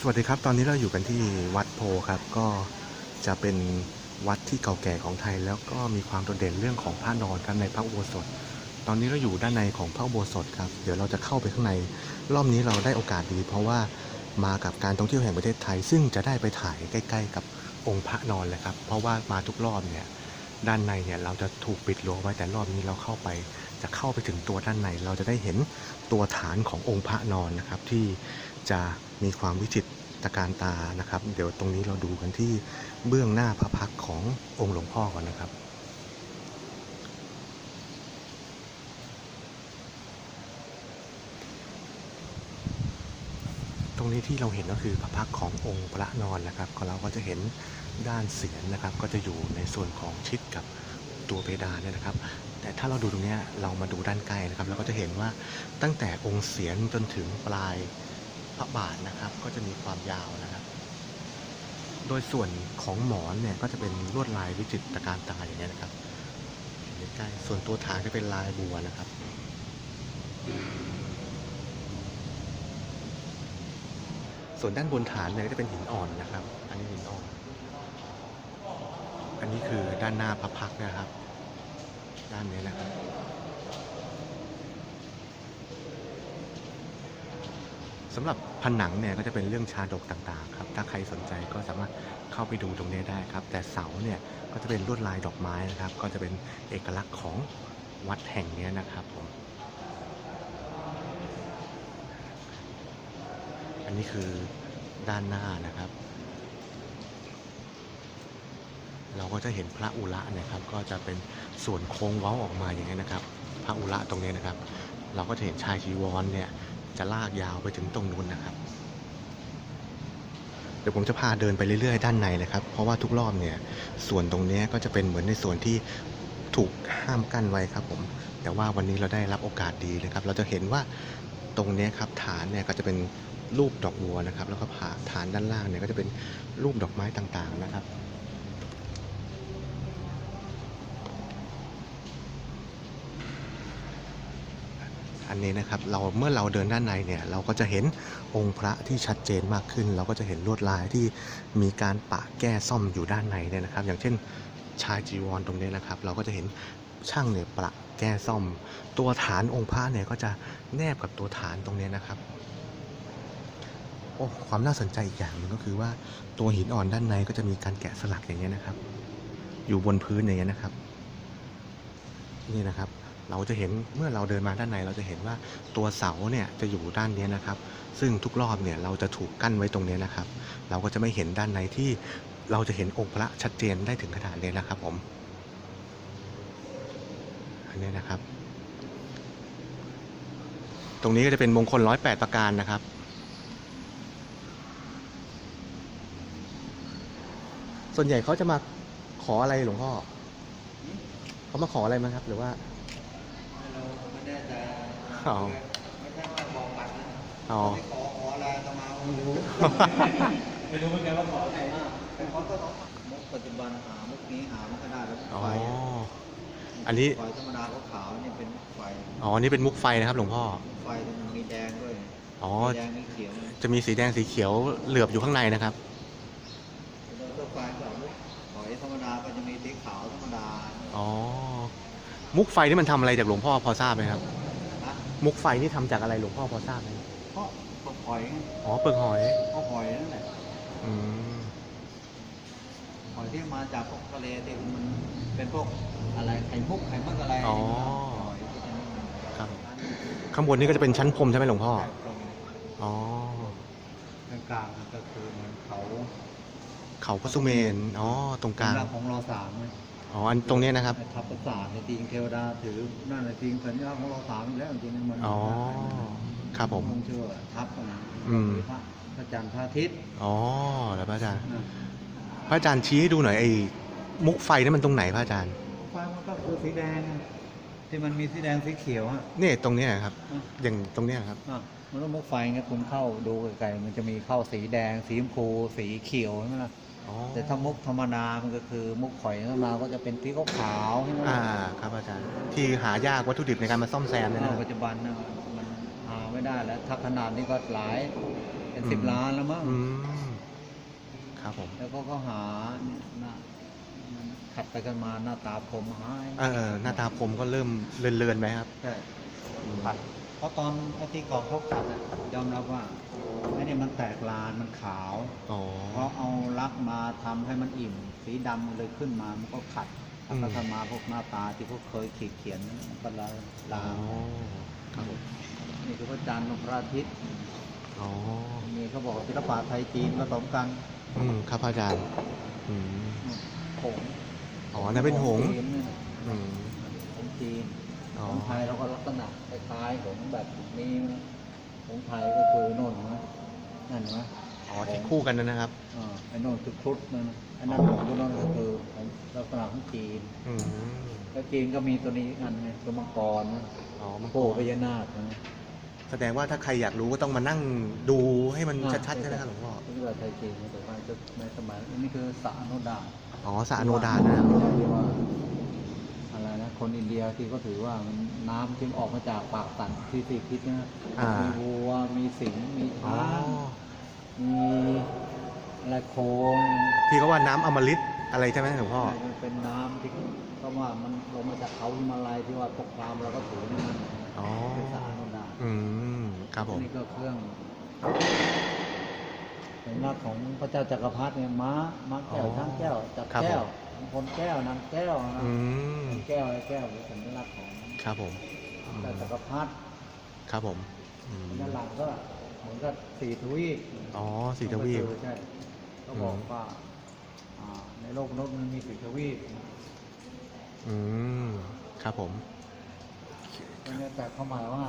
สวัสดีครับ ตอนนี้เราอยู่กันที่วัดโพครับ ก็จะเป็นวัดที่เก่าแก่ของไทย แล้วก็มีความโดดเด่นเรื่องของพระนอนครับในพระอุโบสถ ตอนนี้เราอยู่ด้านในของพระอุโบสถครับ เดี๋ยวเราจะเข้าไปข้างใน รอบนี้เราได้โอกาสดี เพราะว่ามากับการท่องเที่ยวแห่งประเทศไทย ซึ่งจะได้ไปถ่ายใกล้ ๆ กับองค์พระนอนเลยครับ เพราะว่ามาทุกรอบเนี่ย ด้านในเนี่ยเราจะถูกปิดรั้วไว้ แต่รอบนี้เราเข้าไป จะเข้าไปถึงตัวด้านใน เราจะได้เห็นตัวฐานขององค์พระนอนนะครับที่ จะมีความวิจิตรการตานะครับ เดี๋ยวตรงนี้เราดูกันที่เบื้องหน้าพระพักขององค์หลวงพ่อก่อนนะครับตรงนี้ที่เราเห็นก็คือพระพักขององค์พระนอนนะครับก็เราก็จะเห็นด้านเสียนนะครับ ก็จะอยู่ในส่วนของชิดกับตัวเพดานเนี่ยนะครับ แต่ถ้าเราดูตรงนี้เรามาดูด้านใกล้นะครับ เราก็จะเห็นว่าตั้งแต่องค์เสียนจนถึงปลาย พระบาทนะครับ ก็จะมีความยาวนะครับ โดยส่วนของหมอนเนี่ยก็จะเป็นลวดลายวิจิตรการตาอย่างเงี้ยนะครับใกล้ส่วนตัวฐานจะเป็นลายบัวนะครับส่วนด้านบนฐานเนี่ยก็จะเป็นหินอ่อนนะครับ อันนี้หินอ่อน อันนี้คือด้านหน้าพระพักนะครับ ด้านนี้นะครับ สำหรับผนังเนี่ยก็จะเป็นเรื่องชาดกต่างๆครับถ้าใครสนใจก็สามารถเข้าไปดูตรงนี้ได้ครับ แต่เสาเนี่ยก็จะเป็นลวดลายดอกไม้นะครับ ก็จะเป็นเอกลักษณ์ของวัดแห่งนี้นะครับผมอันนี้คือด้านหน้านะครับ เราก็จะเห็นพระอุระนะครับ ก็จะเป็นส่วนโค้งเว้าออกมาอย่างนี้นะครับ พระอุระตรงนี้นะครับ เราก็จะเห็นชายชีวรเนี่ย จะลากยาวไปถึงตรงนู้นนะครับ เดี๋ยวผมจะพาเดินไปเรื่อยๆ ด้านในเลยครับ เพราะว่าทุกรอบเนี่ย ส่วนตรงนี้ก็จะเป็นเหมือนในส่วนที่ถูกห้ามกั้นไว้ครับผม แต่ว่าวันนี้เราได้รับโอกาสดีนะครับ เราจะเห็นว่าตรงนี้ครับฐานเนี่ยก็จะเป็นรูปดอกบัวนะครับ แล้วก็ผ่าฐานด้านล่างเนี่ยก็จะเป็นรูปดอกไม้ต่างๆนะครับ อันนี้นะครับเราเมื่อเราเดินด้านในเนี่ยเราก็จะเห็นองค์พระที่ชัดเจนมากขึ้น เราก็จะเห็นลวดลายที่มีการปะแก้ซ่อมอยู่ด้านในเนี่ยนะครับ อย่างเช่นชายจีวรตรงนี้นะครับ เราก็จะเห็นช่างเนี่ยปะแก้ซ่อม ตัวฐานองค์พระเนี่ยก็จะแนบกับตัวฐานตรงนี้นะครับโอ้ความน่าสนใจอีกอย่างหนึงก็คือว่าตัวหินอ่อนด้านในก็จะมีการแกะสลักอย่างเงี้ยนะครับ อยู่บนพื้นอย่างเงี้ยนะครับ นี่นะครับ เราจะเห็นเมื่อเราเดินมาด้านในเราจะเห็นว่าตัวเสาเนี่ยจะอยู่ด้านนี้นะครับ ซึ่งทุกรอบเนี่ยเราจะถูกกั้นไว้ตรงนี้นะครับ เราก็จะไม่เห็นด้านในที่เราจะเห็นองค์พระชัดเจนได้ถึงขนาดนี้นะครับผมอันนี้นะครับ ตรงนี้ก็จะเป็นมงคลร้อยแปดประการนะครับส่วนใหญ่เขาจะมาขออะไรหลวงพ่อ เขามาขออะไรมั้งครับ หรือว่า อ๋อไม่ใช่ว่าบอกปัดนะอ๋อไม่ขอขออะไรก็มาไม่รู้ไม่รู้เหมือนกันว่าขออะไรมากแต่เขาก็ต้องมุกปัจจุบันหามุกนี้หามันก็ได้แล้วอ๋อไฟอันนี้ไฟธรรมดาขาวๆนี่เป็นไฟ อ๋อ นี่เป็นมุกไฟนะครับหลวงพ่อ ไฟที่มันมีแดงด้วย อ๋อมีแดงมีเขียว จะมีสีแดงสีเขียวเหลือบอยู่ข้างในนะครับแล้วก็ไฟแบบมุกหอยธรรมดาก็จะมีสีขาวธรรมดา อ๋อ มุกไฟนี่มันทำอะไรจากหลวงพ่อพอทราบไหมครับนะ มุกไฟนี่ทำจากอะไรหลวงพ่อพอทราบไหมเพราะพวกหอยไงอ๋อเปลือกหอยเพราะหอยนั่นแหละอืมหอยที่มาจากพวกทะเลที่มันเป็นพวกอะไรไข่มุกไข่มักอะไรอ๋อหอยที่จะนี่มันครับข้างบนนี่ก็จะเป็นชั้นพรมใช่ไหมหลวงพ่ออ๋อกลางกลางๆก็คือเหมือนเขาเขาพระสุเมน อ๋อ ตรงกลาง เวของเราสามเนี่ย อ๋ออันตรงเนี้ยนะครับ ทับประสาทในจริงเทวดาถือนั่นในจริงสัญญาของเราสามอยู่แล้วจริงๆมันอ๋อ ครับผมงเชื่อทับนะอืม พระพระจันทร์พระอาทิตย์อ๋อแล้วพระอาจารย์ นะพระอาจารย์ชี้ให้ดูหน่อยไอ้มุกไฟนี่มันตรงไหนพระอาจารย์ไฟมันก็คือสีแดงที่มันมีสีแดงสีเขียวอะเนี่ยตรงเนี้ยครับ อะอย่างตรงเนี้ยครับ อะมันต้องมุกไฟไงคุณเข้าดูไกลๆมันจะมีเข้าสีแดง สีชมพูสีเขียวใช่ไหมล่ะอ๋อ แต่ถ้ามุกธรรมดามันก็คือมุกข่อยธรรมดาก็จะเป็นสีขาวๆใช่ไหมอ่าล่ะครับอาจารย์ ที่หายากวัตถุดิบในการมาซ่อมแซมเนี่ยนะปัจจุบันนะมันหาไม่ได้แล้วถ้าขนาดนี้ก็หลายแเป็นสิบล้านแล้วมั้งอืมครับผม แล้วก็ก็หาเนี่ยหน้ามันขัดไปกันมาหน้าตาผมหายเออหน้าตาผมก็เริ่มเลือนๆไหมครับใช่ขัดเพราะตอนไอ้ที่กองเขาขัดอะยอมรับว่า ไอ้นี่มันแตกลานมันขาวอ๋อ เพราะเอาลักมาทำให้มันอิ่ม สีดำเลยขึ้นมามันก็ขัดอืม แล้วก็มาพวกหน้าตาที่พวกเคยขีดเขียนมันก็ละอ๋ลาองครับผมนี่คือพระจันทร์พระอาทิตย์อ๋อนี่เขาบอกว่าศิลปะไทยจีนผสมกันอืมครับอาจารย์อืมผงอ๋อนั่นเป็นหงส์จีนเนี่ยนะอืมของจีนอ๋อของไทยเราก็ลักษณะคล้ายๆของแบบนี้นะ ของไทยก็คือโน่นนะนั่นนะอ๋อที่คู่กันนะครับ อ่าไอ้โน่นคือครุฑนั่นนะไอ้นั่นของตัวโน่นก็คือของลักษณะของจีน อืมแล้วจีนก็มีตัวนี้อีกอันไงตัวมังกรนะอ๋อมันโผล่พญานาคนะแสดงว่าถ้าใครอยากรู้ก็ต้องมานั่งดูให้มันอ่าชัดๆใช่ไหมครับหลวงพ่อที่ว่าไทยจีนแต่ว่าจะในสมัยอันนี้คือสระอนุดาตอ๋อสระอโนดาตนะครับที่ว่า อะไรนะคนอินเดียที่เขาถือว่ามันน้ำจึงออกมาจากปากสันที่สี่ทิศนะอ่ามีวัวมีสิงห์มีอ๋อช้างมีอะไรโคงที่เขาว่าน้ำอมฤตอะไรใช่ไหมหลวงพ่อมันเป็นน้ำที่ก็ว่ามันลงมาจากเขาหิมาลัยที่ว่าตกพรามเราก็ถือนี่มันอ๋อ เป็นสระอนุดาตอืม ครับผม นี่ก็เครื่องเป็นลักษณ์ของพระเจ้าจักรพรรดิเนี่ยม้าม้าแก้วอ๋อช้างแก้วจับครับแก้วผม คนแก้วนางแก้วนะอืมแก้วไอ้แก้วเป็นสัญลักษณ์ของครับผมอืมพระเจ้าจักรพรรดิครับผมอืมด้านหลังก็เหมือนกับสี่ทวีปอ๋อสีทวีป ใช่ก็บอกว่าอ่าในโลกมนุษย์มันมีสี่ทวีปอืมครับผม ก็เนี่ยแต่เข้ามาว่า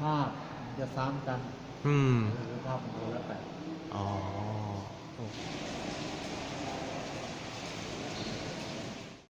ภาพมันจะซ้ำกันอืมคือภาพมันดูแล้ว